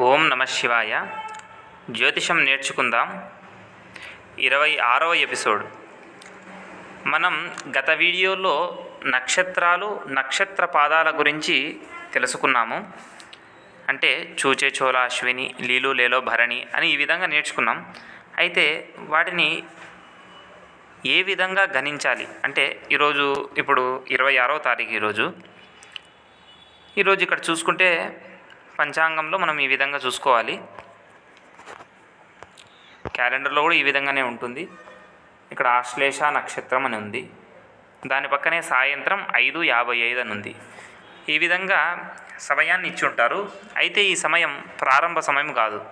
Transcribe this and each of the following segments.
ఓం నమ శివాయ. జ్యోతిషం నేర్చుకుందాం. ఇరవై ఆరవ ఎపిసోడ్. మనం గత వీడియోలో నక్షత్రాలు నక్షత్ర పాదాల గురించి తెలుసుకున్నాము. అంటే చూచే చోళ అశ్విని లీలు లేలో భరణి అని ఈ విధంగా నేర్చుకున్నాం. అయితే వాటిని ఏ విధంగా గణించాలి? అంటే ఈరోజు ఇప్పుడు ఇరవై ఆరవ తారీఖు ఈరోజు. ఈరోజు ఇక్కడ చూసుకుంటే పంచాంగంలో మనం ఈ విధంగా చూసుకోవాలి. క్యాలెండర్లో కూడా ఈ విధంగానే ఉంటుంది. ఇక్కడ ఆశ్లేష నక్షత్రం అని ఉంది. దాని పక్కనే సాయంత్రం ఐదు యాభై ఐదు అని ఉంది. ఈ విధంగా సమయాన్ని ఇచ్చి ఉంటారు. అయితే ఈ సమయం ప్రారంభ సమయం కాదు.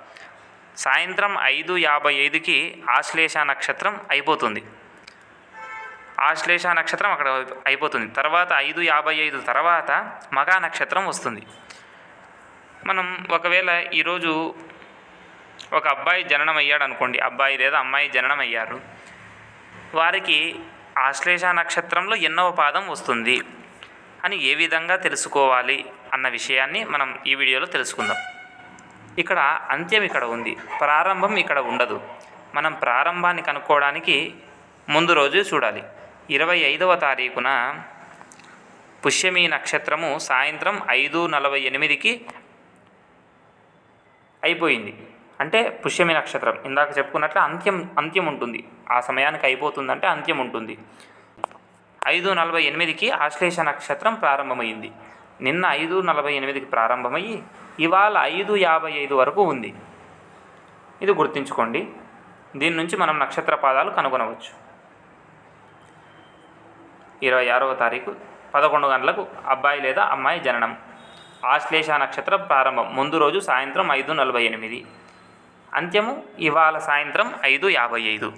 సాయంత్రం ఐదు యాభై ఐదుకి ఆశ్లేష నక్షత్రం అయిపోతుంది. ఆశ్లేష నక్షత్రం అక్కడ అయిపోతుంది. తర్వాత ఐదు యాభై ఐదు తర్వాత మగా నక్షత్రం వస్తుంది. మనం ఒకవేళ ఈరోజు ఒక అబ్బాయి జననం అయ్యాడు అనుకోండి అబ్బాయి లేదా అమ్మాయి జననం అయ్యారు వారికి ఆశ్లేష నక్షత్రంలో ఎన్నవ పాదం వస్తుంది అని ఏ విధంగా తెలుసుకోవాలి అన్న విషయాన్ని మనం ఈ వీడియోలో తెలుసుకుందాం. ఇక్కడ అంత్యం ఇక్కడ ఉంది ప్రారంభం ఇక్కడ ఉండదు. మనం ప్రారంభాన్ని కనుక్కోవడానికి ముందు రోజు చూడాలి. ఇరవై ఐదవ తారీఖున పుష్యమి నక్షత్రము సాయంత్రం ఐదు నలభై ఎనిమిదికి అయిపోయింది. అంటే పుష్యమి నక్షత్రం. ఇందాక చెప్పుకున్నట్లు అంత్యం అంత్యం ఉంటుంది. ఆ సమయానికి అయిపోతుందంటే అంత్యం ఉంటుంది. ఐదు నలభై ఎనిమిదికి ఆశ్లేష నక్షత్రం ప్రారంభమైంది. నిన్న ఐదు నలభై ఎనిమిదికి ప్రారంభమయ్యి ఇవాళ ఐదు యాభై ఐదు వరకు ఉంది. ఇది గుర్తుంచుకోండి. దీని నుంచి మనం నక్షత్ర పాదాలు కనుగొనవచ్చు. ఇరవై ఆరవ తారీఖు పదకొండు గంటలకు అబ్బాయి లేదా అమ్మాయి జననం. ఆశ్లేష నక్షత్రం ప్రారంభం. ముందు రోజు సాయంత్రం ఐదు నలభై ఎనిమిది. అంత్యము ఇవాళ సాయంత్రం ఐదు యాభై ఐదు.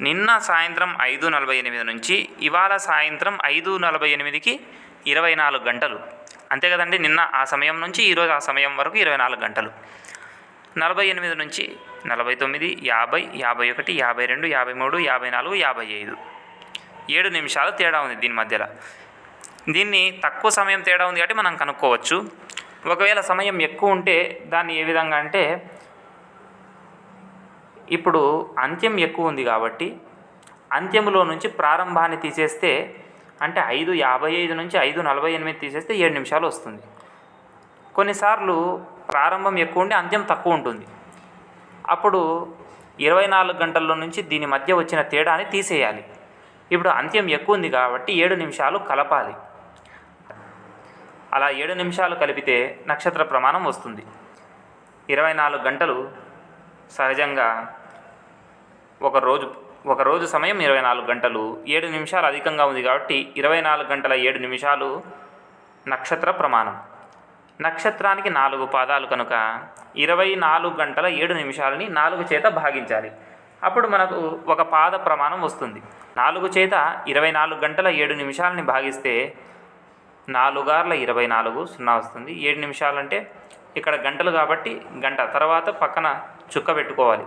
నిన్న సాయంత్రం ఐదు నలభై ఎనిమిది నుంచి ఇవాళ సాయంత్రం ఐదు నలభై ఎనిమిదికి ఇరవై నాలుగు గంటలు. అంతే కదండి నిన్న ఆ సమయం నుంచి ఈరోజు ఆ సమయం వరకు ఇరవై నాలుగు గంటలు. నలభై ఎనిమిది నుంచి నలభై తొమ్మిది యాభై యాభై ఒకటి యాభై రెండు యాభై మూడు యాభై నాలుగు యాభై ఐదు. ఏడు నిమిషాలు తేడా ఉంది దీని మధ్యలో. దీన్ని తక్కువ సమయం తేడా ఉంది కాబట్టి మనం కనుక్కోవచ్చు. ఒకవేళ సమయం ఎక్కువ ఉంటే దాన్ని ఏ విధంగా అంటే ఇప్పుడు అంత్యం ఎక్కువ ఉంది కాబట్టి అంత్యములో నుంచి ప్రారంభాన్ని తీసేస్తే అంటే ఐదు యాభై ఐదు నుంచి ఐదు నలభై ఎనిమిది తీసేస్తే ఏడు నిమిషాలు వస్తుంది. కొన్నిసార్లు ప్రారంభం ఎక్కువ ఉండి అంత్యం తక్కువ ఉంటుంది. అప్పుడు ఇరవై నాలుగు గంటల్లో నుంచి దీని మధ్య వచ్చిన తేడాని తీసేయాలి. ఇప్పుడు అంత్యం ఎక్కువ ఉంది కాబట్టి ఏడు నిమిషాలు కలపాలి. అలా ఏడు నిమిషాలు కలిపితే నక్షత్ర ప్రమాణం వస్తుంది. ఇరవై నాలుగు గంటలు సహజంగా ఒక రోజు ఒక రోజు సమయం ఇరవై నాలుగు గంటలు ఏడు నిమిషాలు అధికంగా ఉంది కాబట్టి ఇరవై నాలుగు గంటల ఏడు నిమిషాలు నక్షత్ర ప్రమాణం. నక్షత్రానికి నాలుగు పాదాలు కనుక ఇరవై నాలుగు గంటల ఏడు నిమిషాలని నాలుగు చేత భాగించాలి. అప్పుడు మనకు ఒక పాద ప్రమాణం వస్తుంది. నాలుగు చేత ఇరవై నాలుగు గంటల ఏడు నిమిషాలని భాగిస్తే నాలుగార్ల ఇరవై నాలుగు సున్నా వస్తుంది. ఏడు నిమిషాలంటే ఇక్కడ గంటలు కాబట్టి గంట. తర్వాత పక్కన చుక్క పెట్టుకోవాలి.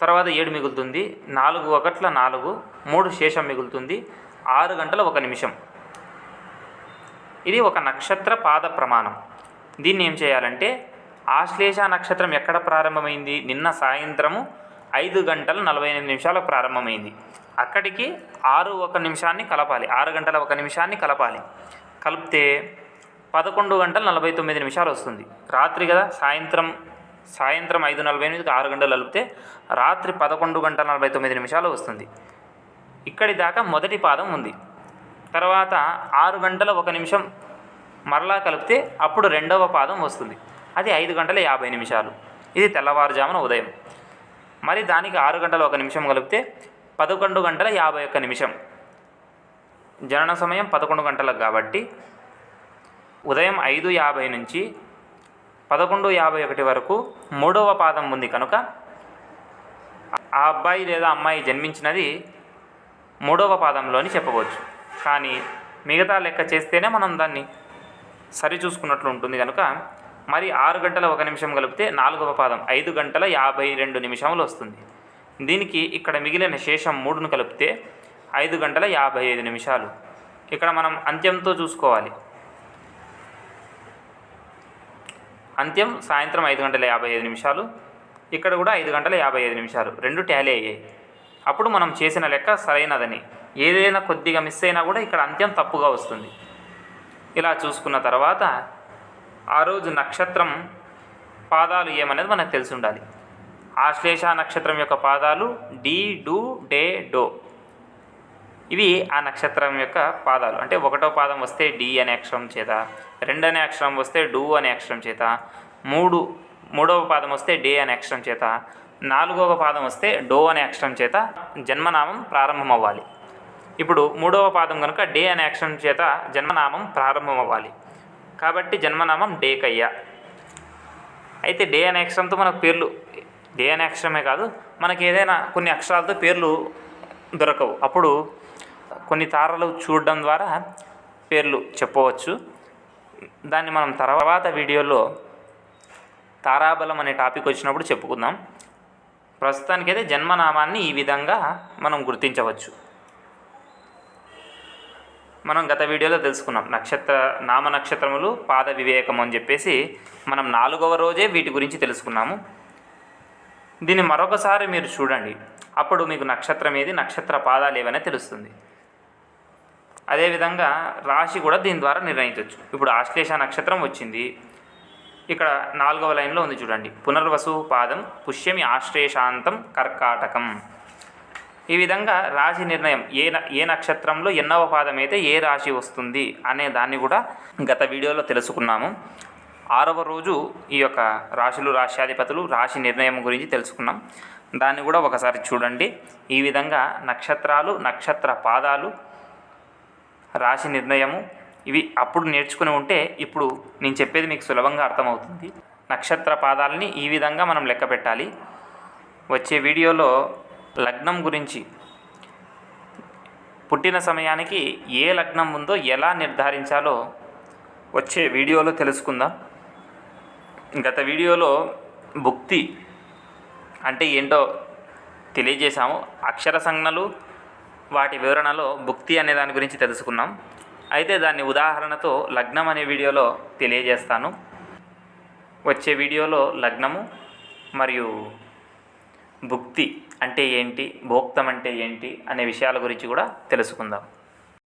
తర్వాత ఏడు మిగులుతుంది. నాలుగు ఒకట్ల నాలుగు మూడు శేషం మిగులుతుంది. ఆరు గంటల ఒక నిమిషం. ఇది ఒక నక్షత్ర పాద ప్రమాణం. దీన్ని ఏం చేయాలంటే ఆశ్లేష నక్షత్రం ఎక్కడ ప్రారంభమైంది? నిన్న సాయంత్రము ఐదు గంటల నలభై ఎనిమిది నిమిషాలకు ప్రారంభమైంది. అక్కడికి ఆరు ఒక నిమిషాన్ని కలపాలి. ఆరు గంటల ఒక నిమిషాన్ని కలపాలి. కలిపితే పదకొండు గంటల నలభై తొమ్మిది నిమిషాలు వస్తుంది. రాత్రి కదా సాయంత్రం సాయంత్రం ఐదు నలభై ఎనిమిదికి ఆరు గంటలు కలిపితే రాత్రి పదకొండు గంటల నలభై తొమ్మిది నిమిషాలు వస్తుంది. ఇక్కడి దాకా మొదటి పాదం ఉంది. తర్వాత ఆరు గంటల ఒక నిమిషం మరలా కలిపితే అప్పుడు రెండవ పాదం వస్తుంది. అది ఐదు గంటల యాభై నిమిషాలు. ఇది తెల్లవారుజామున ఉదయం. మరి దానికి ఆరు గంటల ఒక నిమిషం కలిపితే పదకొండు గంటల యాభై ఒక్క నిమిషం. జనన సమయం పదకొండు గంటలకు కాబట్టి ఉదయం ఐదు యాభై నుంచి పదకొండు యాభై ఒకటి వరకు మూడవ పాదం ఉంది కనుక ఆ అబ్బాయి లేదా అమ్మాయి జన్మించినది మూడవ పాదంలోని చెప్పవచ్చు. కానీ మిగతా లెక్క చేస్తేనే మనం దాన్ని సరి చూసుకున్నట్లు ఉంటుంది కనుక మరి ఆరు గంటల ఒక నిమిషం కలిపితే నాలుగవ పాదం ఐదు గంటల యాభై రెండు నిమిషములు వస్తుంది. దీనికి ఇక్కడ మిగిలిన శేషం మూడును కలిపితే ఐదు గంటల యాభై ఐదు నిమిషాలు. ఇక్కడ మనం అంత్యంతో చూసుకోవాలి. అంత్యం సాయంత్రం ఐదు గంటల యాభై ఐదు నిమిషాలు ఇక్కడ కూడా ఐదు గంటల యాభై ఐదు నిమిషాలు రెండు ట్యాలీ అయ్యాయి. అప్పుడు మనం చేసిన లెక్క సరైనదని. ఏదైనా కొద్దిగా మిస్ అయినా కూడా ఇక్కడ అంత్యం తప్పుగా వస్తుంది. ఇలా చూసుకున్న తర్వాత ఆ రోజు నక్షత్రం పాదాలు ఏమనేది మనకు తెలిసి ఉండాలి. ఆశ్లేష నక్షత్రం యొక్క పాదాలు డి డు డే డో. ఇవి ఆ నక్షత్రం యొక్క పాదాలు. అంటే ఒకటో పాదం వస్తే డి అనే అక్షరం చేత రెండు అనే అక్షరం వస్తే డు అనే అక్షరం చేత మూడు మూడవ పాదం వస్తే డే అనే అక్షరం చేత నాలుగవ పాదం వస్తే డో అనే అక్షరం చేత జన్మనామం ప్రారంభం అవ్వాలి ఇప్పుడు మూడవ పాదం కనుక డే అనే అక్షరం చేత జన్మనామం ప్రారంభం అవ్వాలి కాబట్టి జన్మనామం డేకయ్య. అయితే డే అనే అక్షరంతో మనకు పేర్లు డే అనే అక్షరమే కాదు మనకి ఏదైనా కొన్ని అక్షరాలతో పేర్లు దొరకవు. అప్పుడు కొన్ని తారలు చూడడం ద్వారా పేర్లు చెప్పవచ్చు. దాన్ని మనం తర్వాత వీడియోలో తారాబలం అనే టాపిక్ వచ్చినప్పుడు చెప్పుకుందాం. ప్రస్తుతానికైతే జన్మనామాన్ని ఈ విధంగా మనం గుర్తించవచ్చు. మనం గత వీడియోలో తెలుసుకున్నాం. నక్షత్ర నామ నక్షత్రములు పాద వివేకం అని చెప్పేసి మనం నాలుగవ రోజే వీటి గురించి తెలుసుకున్నాము. దీన్ని మరొకసారి మీరు చూడండి. అప్పుడు మీకు నక్షత్రం ఏది? నక్షత్ర పాదాలు ఏవనే తెలుస్తుంది. అదేవిధంగా రాశి కూడా దీని ద్వారా నిర్ణయించవచ్చు. ఇప్పుడు ఆశ్లేష నక్షత్రం వచ్చింది. ఇక్కడ నాలుగవ లైన్లో ఉంది చూడండి. పునర్వసు పాదం పుష్యమి ఆశ్లేషాంతం కర్కాటకం. ఈ విధంగా రాశి నిర్ణయం ఏ ఏ నక్షత్రంలో ఎన్నవ పాదం అయితే ఏ రాశి వస్తుంది అనే దాన్ని కూడా గత వీడియోలో తెలుసుకున్నాము. ఆరవ రోజు ఈ యొక్క రాశులు రాశ్యాధిపతులు రాశి నిర్ణయం గురించి తెలుసుకున్నాం. దాన్ని కూడా ఒకసారి చూడండి. ఈ విధంగా నక్షత్రాలు నక్షత్ర పాదాలు రాశి నిర్ణయము. ఇవి అప్పుడు నేర్చుకుని ఉంటే ఇప్పుడు నేను చెప్పేది మీకు సులభంగా అర్థమవుతుంది. నక్షత్ర పాదాలని ఈ విధంగా మనం లెక్క పెట్టాలి. వచ్చే వీడియోలో లగ్నం గురించి పుట్టిన సమయానికి ఏ లగ్నం ఉందో ఎలా నిర్ధారించాలో వచ్చే వీడియోలో తెలుసుకుందాం. గత వీడియోలో భుక్తి అంటే ఏంటో తెలియజేశాము. అక్షర సంజ్ఞలు వాటి వివరణలో భుక్తి అనే దాని గురించి తెలుసుకున్నాం అయితే దాన్ని ఉదాహరణతో లగ్నం అనే వీడియోలో తెలియజేస్తాను. వచ్చే వీడియోలో లగ్నము మరియు భుక్తి అంటే ఏంటి భోక్తం అంటే ఏంటి అనే విషయాల గురించి కూడా తెలుసుకుందాం.